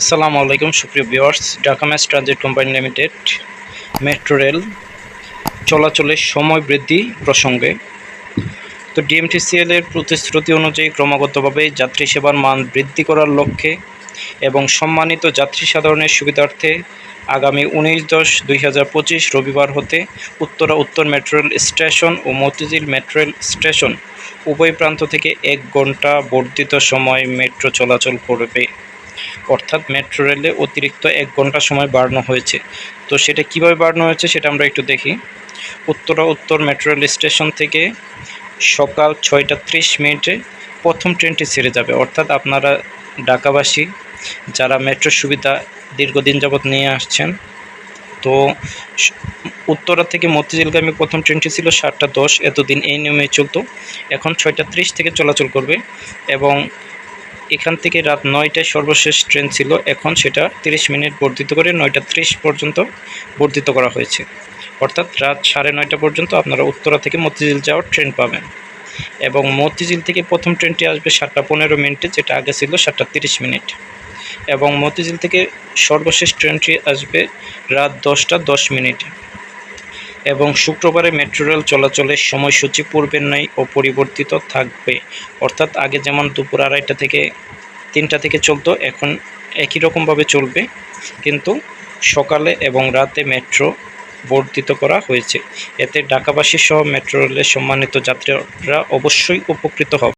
আসসালামু আলাইকুম, সুপ্রিয় viewers. Dhaka mass transit company limited, metro rail চলাচলের সময় বৃদ্ধি প্রসঙ্গে। তো ডিএমটিসিএল এর প্রতিশ্রুতি অনুযায়ী ক্রমাগতভাবে যাত্রী সেবার মান বৃদ্ধি করার লক্ষ্যে এবং সম্মানিত যাত্রী সাধারণের সুবিধার্থে আগামী উনিশ দশ দুই রবিবার হতে উত্তরা উত্তর মেট্রো রেল স্টেশন ও মতিঝিল মেট্রো রেল স্টেশন উভয় প্রান্ত থেকে এক ঘণ্টা বর্ধিত সময় মেট্রো চলাচল করবে। অর্থাৎ মেট্রো রেলে অতিরিক্ত এক ঘণ্টা সময় বাড়ানো হয়েছে। তো সেটা কীভাবে বাড়ানো হয়েছে সেটা আমরা একটু দেখি। উত্তরা উত্তর মেট্রো রেল স্টেশন থেকে সকাল ছয়টা ত্রিশ মিনিটে প্রথম ট্রেনটি ছেড়ে যাবে। অর্থাৎ আপনারা ঢাকাবাসী যারা মেট্রোর সুবিধা দীর্ঘদিন যাবৎ নিয়ে আসছেন, তো উত্তরা থেকে মতিঝিলগামী প্রথম ট্রেনটি ছিল সাতটা দশ। এতদিন এই নিয়মে চলতো। এখন ছয়টা ত্রিশ থেকে চলাচল করবে এবং এখান থেকে রাত নয়টায় সর্বশেষ ট্রেন ছিল। এখন সেটা তিরিশ মিনিট বর্ধিত করে নয়টা ত্রিশ পর্যন্ত বর্ধিত করা হয়েছে। অর্থাৎ রাত সাড়ে নয়টা পর্যন্ত আপনারা উত্তরা থেকে মতিঝিল যাওয়ার ট্রেন পাবেন। এবং মতিঝিল থেকে প্রথম ট্রেনটি আসবে সাতটা পনেরো মিনিটে, যেটা আগে ছিল সাতটা তিরিশ মিনিট। এবং মতিঝিল থেকে সর্বশেষ ট্রেনটি আসবে রাত দশটা দশ মিনিটে। এবং শুক্রবারে মেট্রো রেল চলাচলের সময়সূচি পূর্বের ও পরিবর্তিত থাকবে। অর্থাৎ আগে যেমন দুপুর আড়াইটা থেকে তিনটা থেকে চলতো, এখন একই রকমভাবে চলবে। কিন্তু সকালে এবং রাতে মেট্রো বর্ধিত করা হয়েছে। এতে ঢাকাবাসী সহ মেট্রো রেলের সম্মানিত যাত্রীরা অবশ্যই উপকৃত হবে